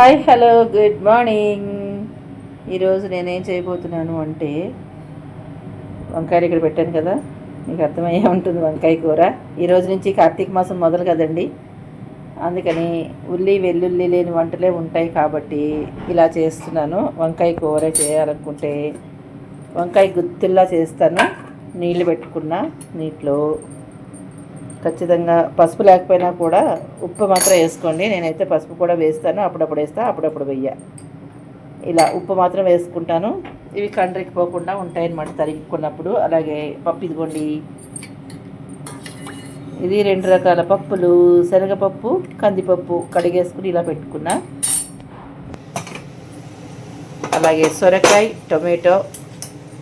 Hi hello good morning. ఈరోజు నేనేం చేయబోతున్నాను అంటే వంకాయలు ఇక్కడ పెట్టాను కదా మీకు అర్థమయ్యే ఉంటుంది వంకాయ కూర. ఈరోజు నుంచి కార్తీక మాసం మొదలు కదండి. అందుకని ఉల్లి వెల్లుల్లి లేని వంటలే ఉంటాయి కాబట్టి ఇలా చేస్తున్నాను. వంకాయ కూర చేయాలనుకుంటే వంకాయ గుత్తుల్లా చేస్తాను. నీళ్ళు పెట్టుకున్న నీటిలో ఖచ్చితంగా పసుపు లేకపోయినా కూడా ఉప్పు మాత్రం వేసుకోండి. నేనైతే పసుపు కూడా వేస్తాను. అప్పుడప్పుడు వేస్తా అప్పుడప్పుడు వెయ్య. ఇలా ఉప్పు మాత్రం వేసుకుంటాను. ఇవి కండ్రికి పోకుండా ఉంటాయన్నమాట తరిగికున్నప్పుడు. అలాగే పప్పు ఇదిగోండి. ఇది రెండు రకాల పప్పులు. శనగపప్పు కందిపప్పు కడిగేసుకుని ఇలా పెట్టుకున్నా. అలాగే సొరకాయ టొమాటో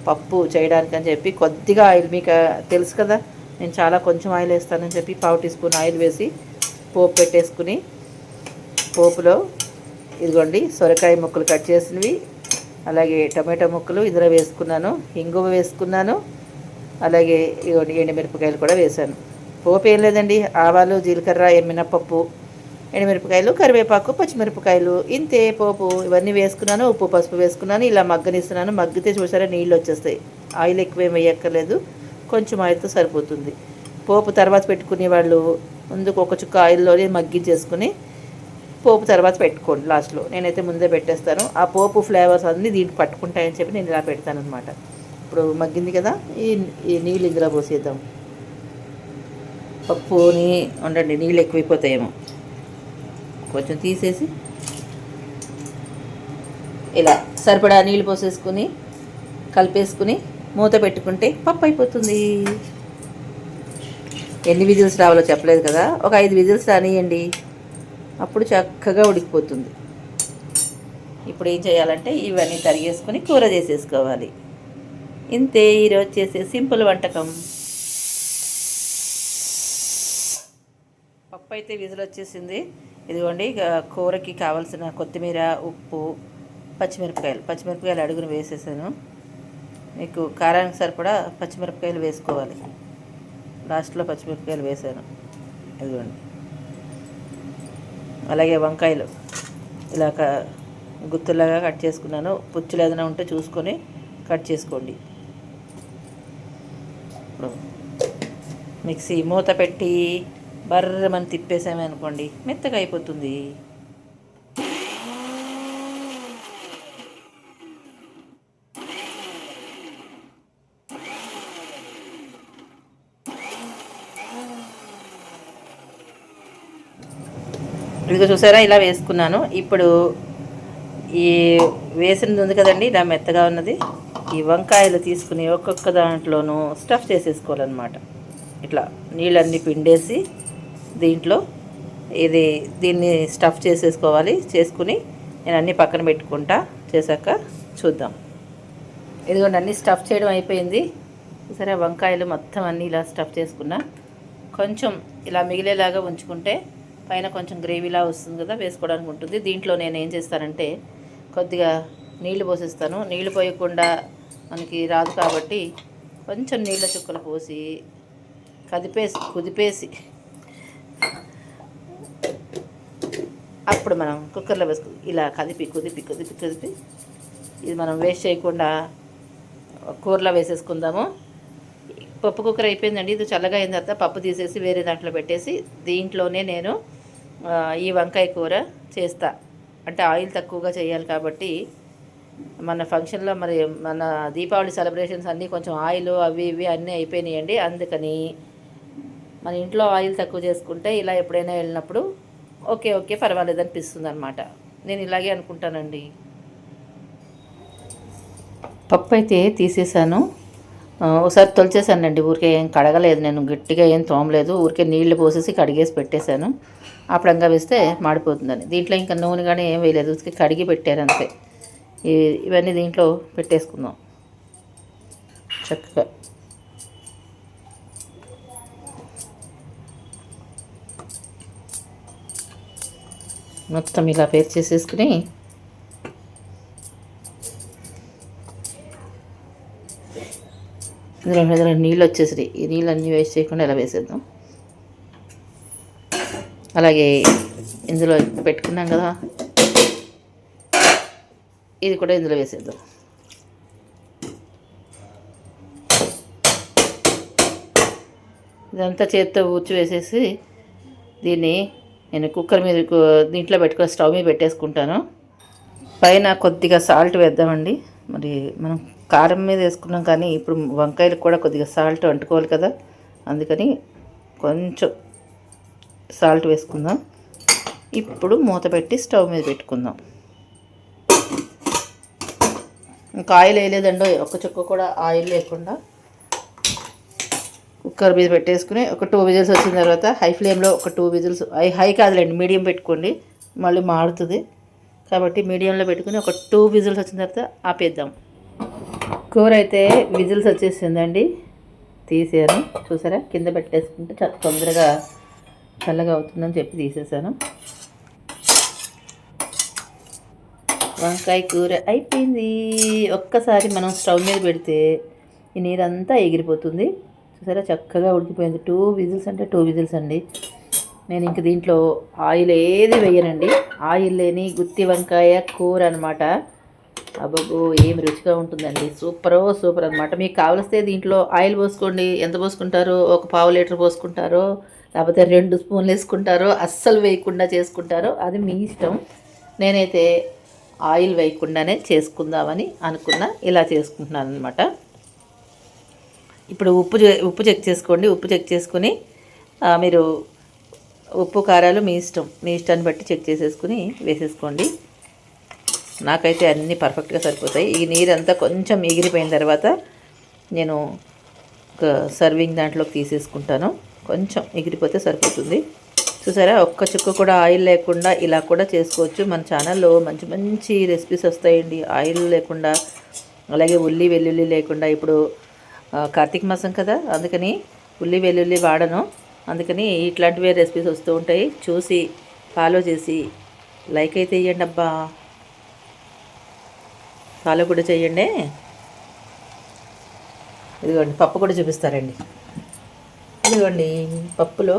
పప్పు చేయడానికి అని చెప్పి కొద్దిగా ఆయిల్ మీకు తెలుసు కదా? నేను చాలా కొంచెం ఆయిల్ వేస్తానని చెప్పి పావు టీ స్పూన్ ఆయిల్ వేసి పోపు పెట్టేసుకుని పోపులో ఇదిగోండి సొరకాయ ముక్కలు కట్ చేసినవి అలాగే టమాటో ముక్కలు ఇందులో వేసుకున్నాను ఇంగువ వేసుకున్నాను అలాగే ఇదిగోండి ఎండుమిరపకాయలు కూడా వేశాను. పోపు ఏం లేదండి ఆవాలు జీలకర్ర ఎమ్మినపప్పు ఎండుమిరపకాయలు కరివేపాకు పచ్చిమిరపకాయలు ఇంతే పోపు ఇవన్నీ వేసుకున్నాను ఉప్పు పసుపు వేసుకున్నాను ఇలా మగ్గనిస్తున్నాను మగ్గితే చూసారా నీళ్ళు వచ్చేస్తాయి. ఆయిల్ ఎక్కువ ఏం వేయక్కర్లేదు. కొంచెం ఆయిల్తో సరిపోతుంది. పోపు తర్వాత పెట్టుకునే వాళ్ళు ముందుకు ఒక చుక్క ఆయిల్లోనే మగ్గించేసుకుని పోపు తర్వాత పెట్టుకోండి లాస్ట్లో. నేనైతే ముందే పెట్టేస్తాను. ఆ పోపు ఫ్లేవర్స్ అన్నీ దీనికి పట్టుకుంటాయని చెప్పి నేను ఇలా పెడతాను అనమాట ఇప్పుడు మగ్గింది కదా ఈ ఈ నీళ్ళు ఇందులో పోసేద్దాం. పప్పుని ఉండండి నీళ్ళు ఎక్కువైపోతాయేమో. కొంచెం తీసేసి ఇలా సరిపడా నీళ్ళు పోసేసుకుని కలిపేసుకుని మూత పెట్టుకుంటే పప్పు అయిపోతుంది. ఎన్ని విజిల్స్ రావాలో చెప్పలేదు కదా? ఒక ఐదు విజిల్స్ రానియండి. అప్పుడు చక్కగా ఉడికిపోతుంది. ఇప్పుడు ఏం చేయాలంటే ఇవన్నీ తరిగేసుకొని కూర చేసేసుకోవాలి. ఇంతే ఈరోజు చేసే సింపుల్ వంటకం. పప్పు అయితే విజిల్ వచ్చేసింది. ఇదిగోండి ఇక కూరకి కావాల్సిన కొత్తిమీర ఉప్పు పచ్చిమిరపకాయలు. పచ్చిమిరపకాయలు అడుగును వేసేసాను. మీకు కారానికి సరిపడా పచ్చిమిరపకాయలు వేసుకోవాలి. లాస్ట్లో పచ్చిమిరపకాయలు వేసాను. ఇదిగోండి. అలాగే వంకాయలు. ఇలా గుత్తులాగా కట్ చేసుకున్నాను. పుచ్చులు ఏదైనా ఉంటే చూసుకొని కట్ చేసుకోండి. ఇప్పుడు మిక్సీ మూత పెట్టి బర్రమని తిప్పేసామే అనుకోండి మెత్తగా అయిపోతుంది. ఇదిగో చూసారా ఇలా వేసుకున్నాను. ఇప్పుడు ఈ వేసినది ఉంది కదండి ఇలా మెత్తగా ఉన్నది. ఈ వంకాయలు తీసుకుని ఒక్కొక్క దాంట్లోనూ స్టఫ్ చేసేసుకోవాలన్నమాట. ఇట్లా నీళ్ళన్నీ పిండేసి దీంట్లో ఇది దీన్ని స్టఫ్ చేసేసుకోవాలి. చేసుకుని నేను అన్నీ పక్కన పెట్టుకుంటా. చేశాక చూద్దాం. ఇదిగోండి అన్నీ స్టఫ్ చేయడం అయిపోయింది. సరే వంకాయలు మొత్తం అన్నీ ఇలా స్టఫ్ చేసుకున్నా. కొంచెం ఇలా మిగిలేలాగా ఉంచుకుంటే పైన కొంచెం గ్రేవీలా వస్తుంది కదా వేసుకోవడానికి ఉంటుంది. దీంట్లో నేను ఏం చేస్తానంటే కొద్దిగా నీళ్ళు పోసేస్తాను. నీళ్ళు పోయకుండా మనకి రాదు కాబట్టి కొంచెం నీళ్ళ చుక్కలు పోసి కదిపేసి కుదిపేసి అప్పుడు మనం కుక్కర్లో వేసుకు ఇలా కదిపి కుదిపి కుదిపి కుదిపి ఇది మనం వేస్ట్ చేయకుండా కూరలో వేసేసుకుందాము. పప్పు కుక్కర్ అయిపోయిందండి. ఇది చల్లగా అయిన తర్వాత పప్పు తీసేసి వేరే దాంట్లో పెట్టేసి దీంట్లోనే నేను ఈ వంకాయ కూర చేస్తా. అంటే ఆయిల్ తక్కువగా చేయాలి కాబట్టి మన ఫంక్షన్లో మరి మన దీపావళి సెలబ్రేషన్స్ అన్నీ కొంచెం ఆయిల్ అవి ఇవి అన్నీ అయిపోయినాయండి. అందుకని మన ఇంట్లో ఆయిల్ తక్కువ చేసుకుంటే ఇలా ఎప్పుడైనా వెళ్ళినప్పుడు ఓకే ఓకే పర్వాలేదు అనిపిస్తుంది అనమాట నేను ఇలాగే అనుకుంటానండి. పప్పు అయితే తీసేసాను ఒకసారి తొలిచేసానండి ఊరికే ఏం కడగలేదు నేను. గట్టిగా ఏం తోమలేదు. ఊరికే నీళ్ళు పోసేసి కడిగేసి పెట్టేశాను. అప్పుడంగా వేస్తే మాడిపోతుందని. దీంట్లో ఇంకా నూనె కానీ ఏం వేయలేదు. ఉతికి కడిగి పెట్టారు అంతే ఇవన్నీ దీంట్లో పెట్టేసుకుందాం. చక్కగా. మొత్తం ఇలా పేరు చేసేసుకుని ఇందులో నీళ్ళు వచ్చేసి ఈ నీళ్ళన్నీ వేస్ట్ చేయకుండా ఇలా వేసేద్దాం? అలాగే ఇందులో పెట్టుకున్నాం కదా. ఇది కూడా ఇందులో వేసేద్దాం. ఇదంతా చేత్తో ఊడ్చి వేసేసి దీన్ని నేను కుక్కర్ మీద దీంట్లో పెట్టుకొని స్టవ్ మీద పెట్టేసుకుంటాను. పైన కొద్దిగా సాల్ట్ వేద్దామండి. మరి మనం కారం మీద వేసుకున్నాం కానీ ఇప్పుడు వంకాయలకు కూడా కొద్దిగా సాల్ట్ అంటుకోవాలి కదా. అందుకని కొంచెం సాల్ట్ వేసుకుందాం. ఇప్పుడు మూత పెట్టి స్టవ్ మీద పెట్టుకుందాం. ఇంకా ఆయిల్ వేయలేదండి ఒక్క చుక్క కూడా ఆయిల్ లేకుండా. కుక్కర్ మీద పెట్టేసుకుని ఒక టూ విజిల్స్ వచ్చిన తర్వాత హై ఫ్లేమ్లో ఒక టూ విజిల్స్ హై హై కాదులేండి మీడియం పెట్టుకోండి మళ్ళీ మారుతుంది కాబట్టి మీడియంలో పెట్టుకుని ఒక టూ విజిల్స్ వచ్చిన తర్వాత ఆపేద్దాం. కూర అయితే విజిల్స్ వచ్చేసిందండి తీసాను చూసారా? కింద పెట్టేసుకుంటే చాలా తొందరగా చల్లగా అవుతుందని చెప్పి తీసేసాను. వంకాయ కూర అయిపోయింది. ఒక్కసారి మనం స్టవ్ మీద పెడితే ఈ నీరంతా ఎగిరిపోతుంది. చూసారా? చక్కగా ఉడికిపోయింది. టూ విజిల్స్ అంటే టూ విజిల్స్ అండి. నేను ఇంక దీంట్లో ఆయిల్ ఏది వేయనండి. ఆయిల్ లేని గుత్తి వంకాయ కూర అనమాట అబ్బబ్బో ఏం రుచిగా ఉంటుందండి. సూపర్ సూపర్ అనమాట మీకు కావలిస్తే దీంట్లో ఆయిల్ పోసుకోండి. ఎంత పోసుకుంటారో? ఒక పావు లీటర్ పోసుకుంటారో? లేకపోతే రెండు స్పూన్లు వేసుకుంటారో అస్సలు వేయకుండా చేసుకుంటారో అది మీ ఇష్టం. నేనైతే ఆయిల్ వేయకుండానే చేసుకుందామని అనుకున్నా ఇలా చేసుకుంటున్నాను అనమాట ఇప్పుడు ఉప్పు చే- ఉప్పు చెక్ చేసుకోండి. ఉప్పు చెక్ చేసుకుని మీరు ఉప్పు కారాలు మీ ఇష్టం. మీ ఇష్టాన్ని బట్టి చెక్ చేసేసుకుని వేసేసుకోండి. నాకైతే అన్నీ పర్ఫెక్ట్గా సరిపోతాయి. ఈ నీరంతా కొంచెం ఎగిరిపోయిన తర్వాత నేను ఒక సర్వింగ్ దాంట్లోకి తీసేసుకుంటాను. కొంచెం ఎగిరిపోతే సరిపోతుంది. చూసారా? ఒక్క చుక్క కూడా ఆయిల్ లేకుండా ఇలా కూడా చేసుకోవచ్చు. మన ఛానల్లో మంచి మంచి రెసిపీస్ వస్తాయండి. ఆయిల్ లేకుండా అలాగే ఉల్లి వెల్లుల్లి లేకుండా. ఇప్పుడు కార్తీక మాసం కదా అందుకని ఉల్లి వెల్లుల్లి వాడను. అందుకని ఇట్లాంటివే రెసిపీస్ వస్తూ ఉంటాయి. చూసి ఫాలో చేసి లైక్ అయితే ఇవ్వండి అబ్బా. ఫాలో కూడా చేయండి. ఇదిగోండి పప్పు కూడా చూపిస్తారండి. ఇదిగోండి పప్పులో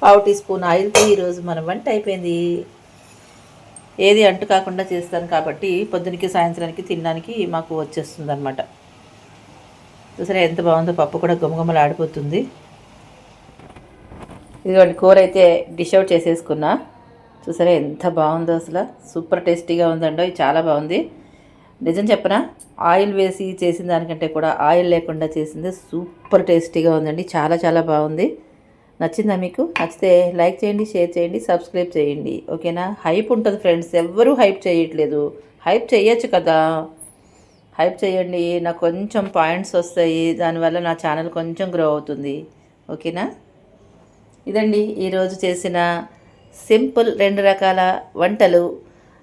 పావు టీ స్పూన్ ఆయిల్తో ఈరోజు మన వంట అయిపోయింది. ఏది అంటు కాకుండా చేస్తాను కాబట్టి పొద్దునకి సాయంత్రానికి తినడానికి మాకు వచ్చేస్తుంది అనమాట చూసారా ఎంత బాగుందో పప్పు కూడా గుమగుమలు ఆడిపోతుంది ఇదిగోండి కూర అయితే డిష్ అవుట్ చేసేసుకున్నా. చూసారా ఎంత బాగుందో అసలు. సూపర్ టేస్టీగా ఉందండో ఇది చాలా బాగుంది. నిజం చెప్పనా? ఆయిల్ వేసి చేసిన దానికంటే కూడా ఆయిల్ లేకుండా చేసింది సూపర్ టేస్టీగా ఉందండి. చాలా చాలా బాగుంది. నచ్చిందా మీకు? నచ్చితే లైక్ చేయండి షేర్ చేయండి సబ్స్క్రైబ్ చేయండి. ఓకేనా? హైప్ ఉంటుంది ఫ్రెండ్స్. ఎవ్వరూ హైప్ చేయట్లేదు. హైప్ చేయొచ్చు కదా? హైప్ చేయండి. నాకు కొంచెం పాయింట్స్ వస్తాయి. దానివల్ల నా ఛానల్ కొంచెం గ్రో అవుతుంది. ఓకేనా? ఇదండి ఈరోజు చేసిన సింపుల్ రెండు రకాల వంటలు.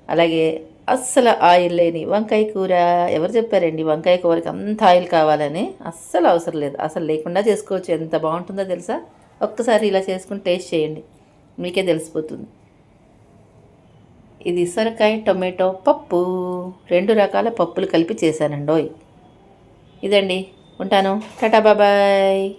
అలాగే అస్సలు ఆయిల్ లేని వంకాయ కూర. ఎవరు చెప్పారండి? వంకాయ కూరకి అంత ఆయిల్ కావాలని? అస్సలు అవసరం లేదు. అసలు లేకుండా చేసుకోవచ్చు. ఎంత బాగుంటుందో తెలుసా? ఒక్కసారి ఇలా చేసుకుని టేస్ట్ చేయండి. మీకే తెలిసిపోతుంది. ఇది సొరకాయ టొమాటో పప్పు. రెండు రకాల పప్పులు కలిపి చేశానండోయ్. ఇదండి. ఉంటాను. టాటా బాబాయ్